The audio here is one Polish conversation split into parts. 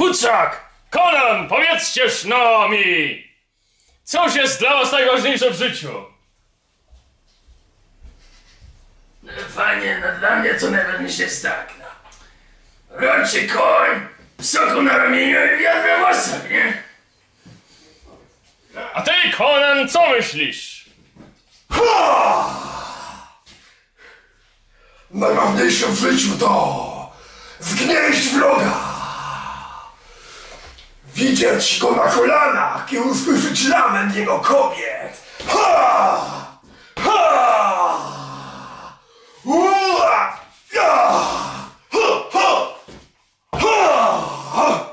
Futrzak! Konan, powiedzcież no mi! Cóż jest dla was najważniejsze w życiu? Panie, no dla mnie to najważniejsze jest tak, no. Roczy koń, soku na ramieniu i wiatr we włosach, nie? A ty, Konan, co myślisz? Najważniejsze w życiu to zgnieść wroga. Widzieć go na kolanach i usłyszeć lament jego kobiet. Ha! Ha! Ua! Ja! Ha! Ha! Ha!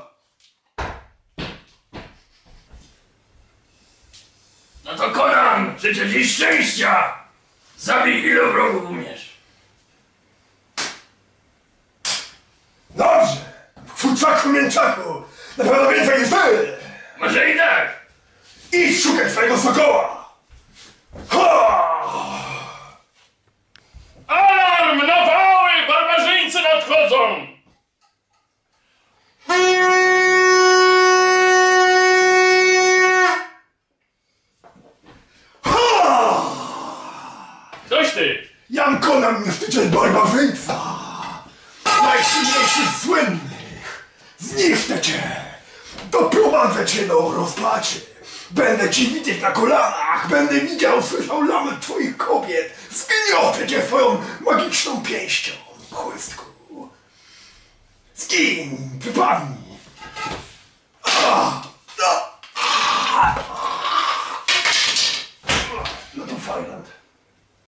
No to Konan, życzę ci szczęścia! Zabij ilu wrogów umiesz. Mięczaku! Na pewno więcej niż ty! Może i tak. Idź szukać swojego sokoła! Ha! Alarm! Napały! Barbarzyńcy nadchodzą! Coś ty! Jan Konan, niszczyciel barbarzyńca! Najsilniejszy z słynnych! Zniszczę cię! Doprowadzę cię do rozpaczy! Będę ci widzieć na kolanach! Będę widział, słyszał lament twoich kobiet! Zgniotę cię swoją magiczną pięścią! Chłystku! Zgin! Wypadnij! No to Fajland.